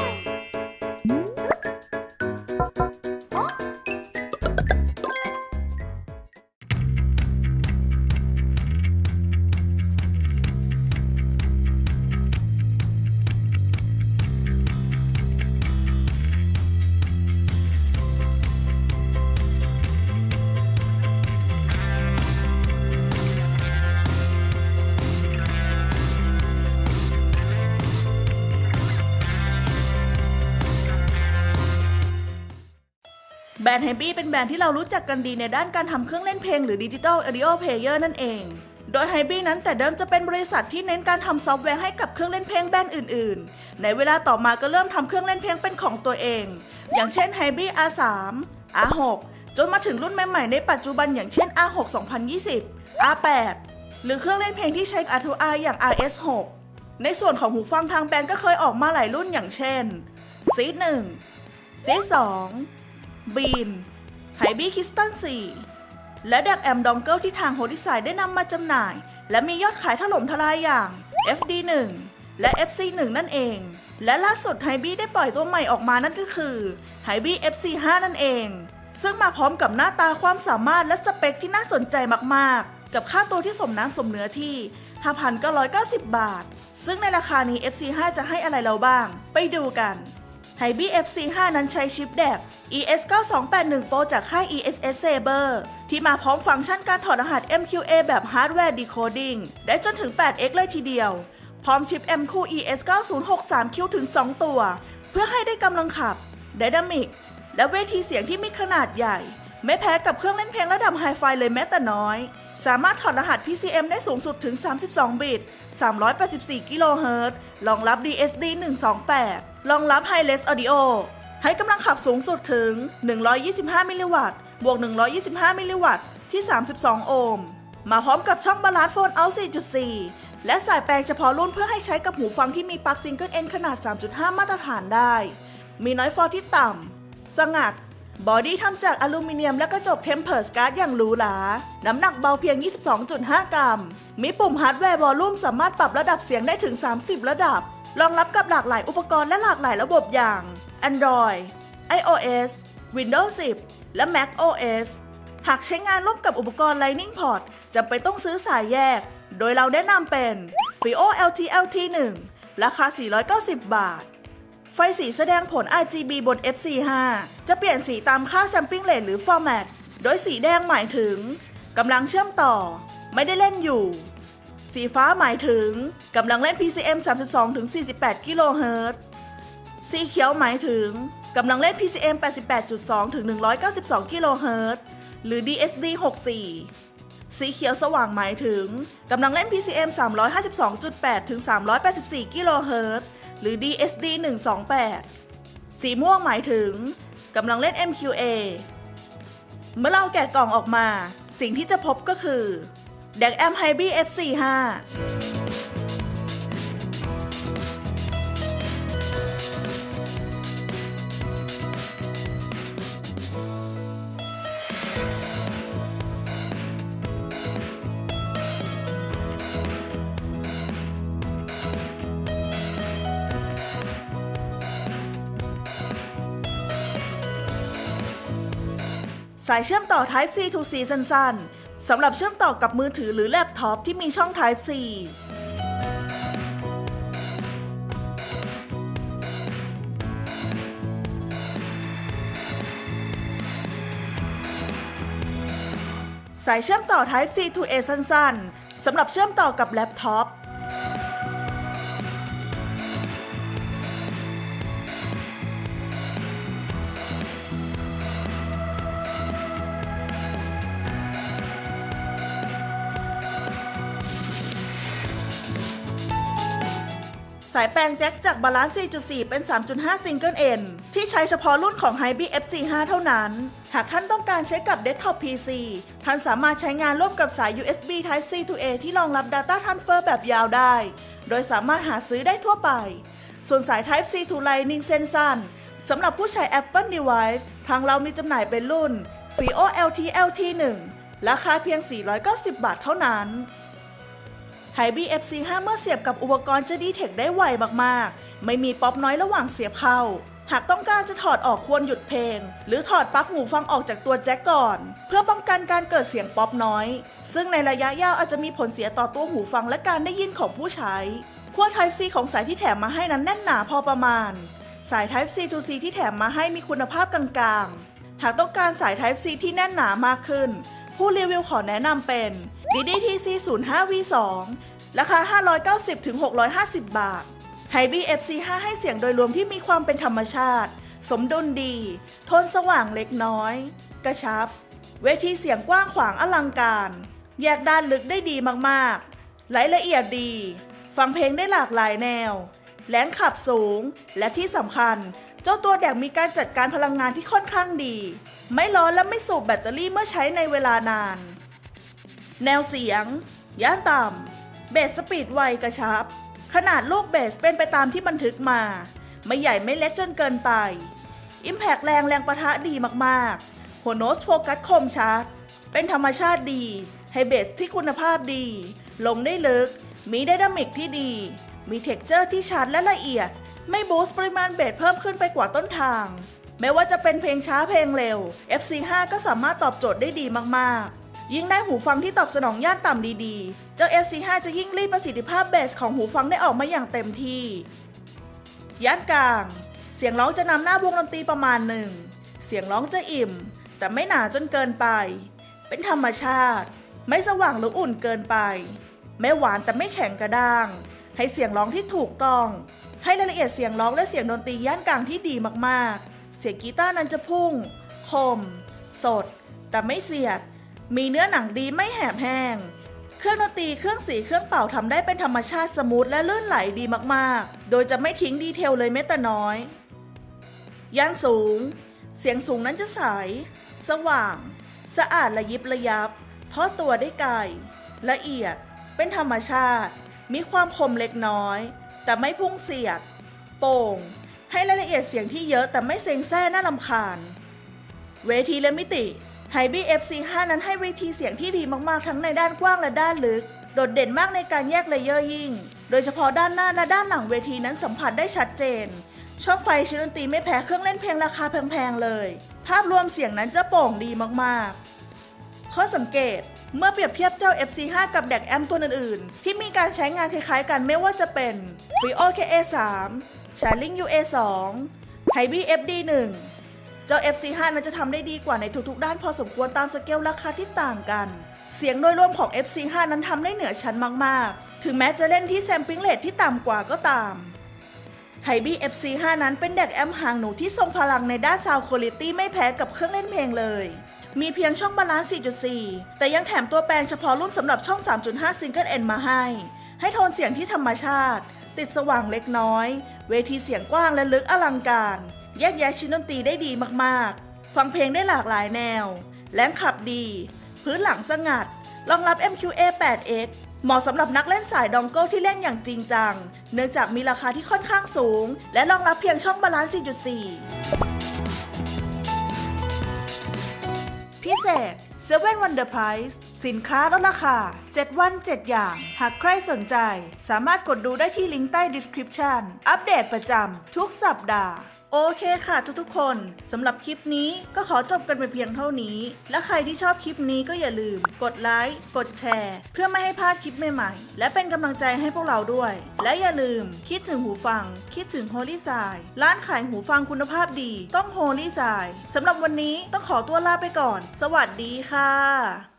ー แบรนด์ไฮบี้เป็นแบรนด์ที่เรารู้จักกันดีในด้านการทำเครื่องเล่นเพลงหรือดิจิตอลอ u ดิโอเพลเยอร์นั่นเอง โดยไฮบี้นั้นแต่เดิมจะเป็นบริษัทที่เน้นการทำซอฟต์แวร์ให้กับเครื่องเล่นเพลงแบรนด์อื่น ๆ ในเวลาต่อมาก็เริ่มทำเครื่องเล่นเพลงเป็นของตัวเอง อย่างเช่นไฮบี้ R3 R6 จนมาถึงรุ่นใหม่ๆในปัจจุบันอย่างเช่น R6 2020 R8 หรือเครื่องเล่นเพลงที่ใช้ R2R อย่าง RS6 ในส่วนของหูฟังทางแบรนด์ก็เคยออกมาหลายรุ่นอย่างเช่น C1 C2 บีนไฮบี้คิสตัน 4 และดักแอมดองเกิลที่ทางโฮดิสายได้นำมาจำหน่าย และมียอดขายถล่มทลายอย่าง FD1 และ FC1 นั่นเอง และล่าสุดไฮบี้ได้ปล่อยตัวใหม่ออกมานั่นก็คือไฮบี้ FC5 นั่นเอง ซึ่งมาพร้อมกับหน้าตาความสามารถและสเปคที่น่าสนใจมากๆ กับค่าตัวที่สมน้ำสมเนื้อที่ 5,990 บาท ซึ่งในราคานี้ FC5 จะให้อะไรเราบ้าง ไปดูกัน ไฮบี้ FC5 นั้นใช้ชิปแดบ ES9281 Pro จากค่าย ESS Saber ที่มาพร้อมฟังก์ชันการถอดรหัส MQA แบบ Hardware Decoding ได้จนถึง 8x เลยทีเดียว พร้อมชิป M คู่ ES9063Q ถึง 2 ตัว เพื่อให้ได้กำลังขับ Dynamic และเวทีเสียงที่มีขนาดใหญ่ ไม่แพ้กับเครื่องเล่นเพลงระดับไฮไฟเลยแม้แต่น้อย สามารถถอดรหัส PCM ได้สูงสุดถึง 32 บิต 384 กิโลเฮิรตซ์รองรับ DSD 128 รองรับ Hi-Res Audio ให้กำลังขับสูงสุดถึง 125 มิลลิวัตต์ บวก 125 มิลลิวัตต์ ที่ 32 โอห์ม มาพร้อมกับช่องบาลานซ์โฟนเอา4.4 และสายแปลงเฉพาะรุ่นเพื่อให้ใช้กับหูฟังที่มีปลั๊กซิงเกิลเอ็นขนาด 3.5 มาตรฐานได้ มีน้อยฟอร์ที่ต่ำ สงัด บอดี้ทำจากอลูมิเนียมและกระจกเทมเพอร์สการ์ดอย่างหรูหรา น้ำหนักเบาเพียง 22.5 กรัม มีปุ่มฮาร์ดแวร์วอลลุ่มสามารถปรับระดับเสียงได้ถึง 30 ระดับ รองรับกับหลากหลายอุปกรณ์และหลากหลายระบบอย่าง Android iOS Windows 10 และ Mac OS หากใช้งานร่วมกับอุปกรณ์ Lightning Port จำเป็นต้องซื้อสายแยก โดยเราแนะนำเป็น FIO LT-LT 1 ราคา 490 บาท ไฟสีแสดงผล RGB บน FC5 จะเปลี่ยนสีตามค่า sampling rate หรือ format โดยสีแดงหมายถึงกำลังเชื่อมต่อ ไม่ได้เล่นอยู่ สีฟ้าหมายถึงกำลังเล่น PCM 32-48 กิโลเฮิรตซ์ สีเขียวหมายถึงกำลังเล่น PCM 88.2 ถึง 192 กิโลเฮิรตซ์ หรือ DSD 64 สีเขียวสว่างหมายถึงกำลังเล่น PCM 352.8 ถึง 384 กิโลเฮิรตซ์ หรือ DSD 128 สีม่วงหมายถึงกำลังเล่น MQA เมื่อเราแกะกล่องออกมา สิ่งที่จะพบก็คือ d a c Amp Hybrid F45 สายเชื่อมต่อ Type C to C สั้นๆ สำหรับเชื่อมต่อกับมือถือหรือแล็ปท็อปที่มีช่อง Type C สายเชื่อมต่อ Type C to A สั้นๆ สำหรับเชื่อมต่อกับแล็ปท็อป สายแปลงแจ็คจากบาลานซ์ 4.4 เป็น 3.5 ซิงเกิลเอ็นที่ใช้เฉพาะรุ่นของ h y b r i d FC5 เท่านั้น หากท่านต้องการใช้กับ Desktop PC ท่านสามารถใช้งานร่วมกับสาย USB Type C to A ที่รองรับ Data Transfer แบบยาวได้ โดยสามารถหาซื้อได้ทั่วไป ส่วนสาย Type C to Lightning เส้นสั้นสำหรับผู้ใช้ Apple Device ทางเรามีจำหน่ายเป็นรุ่น FIO LT LT 1 ราคาเพียง 490 บาทเท่านั้น ไฮบี FC5 เมื่อเสียบกับอุปกรณ์จะดีเทคได้ไวมากๆ ไม่มีป๊อปน้อยระหว่างเสียบเข้า หากต้องการจะถอดออกควรหยุดเพลง หรือถอดปลั๊กหูฟังออกจากตัวแจ็คก่อน เพื่อป้องกันการเกิดเสียงป๊อปน้อย ซึ่งในระยะยาวอาจจะมีผลเสียต่อตัวหูฟังและการได้ยินของผู้ใช้ขั้ว Type C ของสายที่แถมมาให้นั้นแน่นหนาพอประมาณ สาย Type C to C ที่แถมมาให้มีคุณภาพกลางๆ หากต้องการสาย Type C ที่แน่นหนามากขึ้น ผู้รีวิวขอแนะนำเป็น DDTC 05 V2 ราคา 590-650 บาท h y b y FC5 ให้เสียงโดยรวมที่มีความเป็นธรรมชาติ สมดุลดี โทนสว่างเล็กน้อย กระชับ เวทีเสียงกว้างขวางอลังการ แยกด้านลึกได้ดีมากๆรายละเอียดดี ฟังเพลงได้หลากหลายแนว แหลงขับสูง และที่สำคัญ เจ้าตัวแดกมีการจัดการพลังงานที่ค่อนข้างดี ไม่ร้อนและไม่สูบแบตเตอรี่เมื่อใช้ในเวลานาน แนวเสียง ย่านต่ำเบสสปีดไวกระชับ ขนาดลูกเบสเป็นไปตามที่บันทึกมา ไม่ใหญ่ไม่เล็กจนเกินไป อิมแพกแรงแรงประทะดีมากๆ หัวโน้ตโฟกัสคมชัด เป็นธรรมชาติดี ให้เบสที่คุณภาพดี ลงได้ลึก มีไดนามิกที่ดี มีเท็กเจอร์ที่ชัดและละเอียด ไม่บูสต์ปริมาณเบสเพิ่มขึ้นไปกว่าต้นทางไม่ว่าจะเป็นเพลงช้าเพลงเร็ว FC5 ก็สามารถตอบโจทย์ได้ดีมากๆ ยิ่งได้หูฟังที่ตอบสนองย่านต่ำดีๆ เจ้า FC5 จะยิ่งรีดประสิทธิภาพเบสของหูฟังได้ออกมาอย่างเต็มที่ ย่านกลาง เสียงร้องจะนำหน้าวงดนตรีประมาณหนึ่ง เสียงร้องจะอิ่ม แต่ไม่หนาจนเกินไป เป็นธรรมชาติ ไม่สว่างหรืออุ่นเกินไป ไม่หวานแต่ไม่แข็งกระด้าง ให้เสียงร้องที่ถูกต้อง ให้รายละเอียดเสียงร้องและเสียงดนตรีย่านกลางที่ดีมากๆ เสียงกีตาร์นั้นจะพุ่ง คม สด แต่ไม่เสียด มีเนื้อหนังดีไม่แหบแห้ง เครื่องดนตรีเครื่องสีเครื่องเป่าทำได้เป็นธรรมชาติสมูทและลื่นไหลดีมากๆ โดยจะไม่ทิ้งดีเทลเลยแม้แต่น้อย ย่านสูง เสียงสูงนั้นจะใส สว่าง สะอาดระยิบระยับทอดตัวได้ไกล ละเอียด เป็นธรรมชาติ มีความคมเล็กน้อย แต่ไม่พุ่งเสียด โป่ง ให้รายละเอียดเสียงที่เยอะแต่ไม่เซ็งแซ่น่าลำคาญ เวทีและมิติไฮบี้ FC5 นั้นให้เวทีเสียงที่ดีมากๆ ทั้งในด้านกว้างและด้านลึก โดดเด่นมากในการแยกเลเยอร์ยิ่ง โดยเฉพาะด้านหน้าและด้านหลังเวทีนั้นสัมผัสได้ชัดเจน ช่องไฟชิ้นดนตรีไม่แพ้เครื่องเล่นเพลงราคาแพงๆเลย ภาพรวมเสียงนั้นจะโป่งดีมากๆ ข้อสังเกต เมื่อเปรียบเทียบเจ้า FC5 กับแดกแอมตัวอื่นๆ ที่มีการใช้งานคล้ายๆกันไม่ว่าจะเป็น f r e o KA3 c h a r l i n g UA2 h y b y FD1 เจ้า FC5 นั้นจะทำได้ดีกว่าในทุกๆ ด้านพอสมควรตามสเกลราคาที่ต่างกัน เสียงโดยรวมของ FC5 นั้นทำได้เหนือชั้นมากๆ ถึงแม้จะเล่นที่แซมปิ้งเรทที่ต่ำกว่าก็ตามไฮบี้ FC5 นั้นเป็นแดกแอมหางหนูที่ทรงพลังในด้านซาวคุณลิตี้ไม่แพ้กับเครื่องเล่นเพลงเลย มีเพียงช่องบาลานซ์ 4.4 แต่ยังแถมตัวแปลงเฉพาะรุ่นสำหรับช่อง 3.5ซิงเกิลเอ็นมาให้ ให้โทนเสียงที่ธรรมชาติ ติดสว่างเล็กน้อย เวทีเสียงกว้างและลึกอลังการ แยกแยะชิ้นดนตรีได้ดีมากๆ ฟังเพลงได้หลากหลายแนว แรงขับดี พื้นหลังสงัด รองรับ MQA 8X เหมาะสำหรับนักเล่นสายดองเกิลที่เล่นอย่างจริงจัง เนื่องจากมีราคาที่ค่อนข้างสูง และรองรับเพียงช่องบาลานซ์ 4.4 พิเศษ Seven Wonder Price สินค้าลดราคา 7 วัน 7 อย่าง หากใครสนใจ สามารถกดดูได้ที่ลิงก์ใต้ description อัปเดตประจำทุกสัปดาห์ โอเคค่ะทุกๆคนสำหรับคลิปนี้ก็ขอจบกันไปเพียงเท่านี้ และใครที่ชอบคลิปนี้ก็อย่าลืม กดไลค์กดแชร์ เพื่อไม่ให้พลาดคลิปใหม่ๆ และเป็นกำลังใจให้พวกเราด้วย และอย่าลืมคิดถึงหูฟัง คิดถึง Holy s i ร้านขายหูฟังคุณภาพดี ต้อง Holy s i สำหรับวันนี้ต้องขอตัวลาไปก่อน สวัสดีค่ะ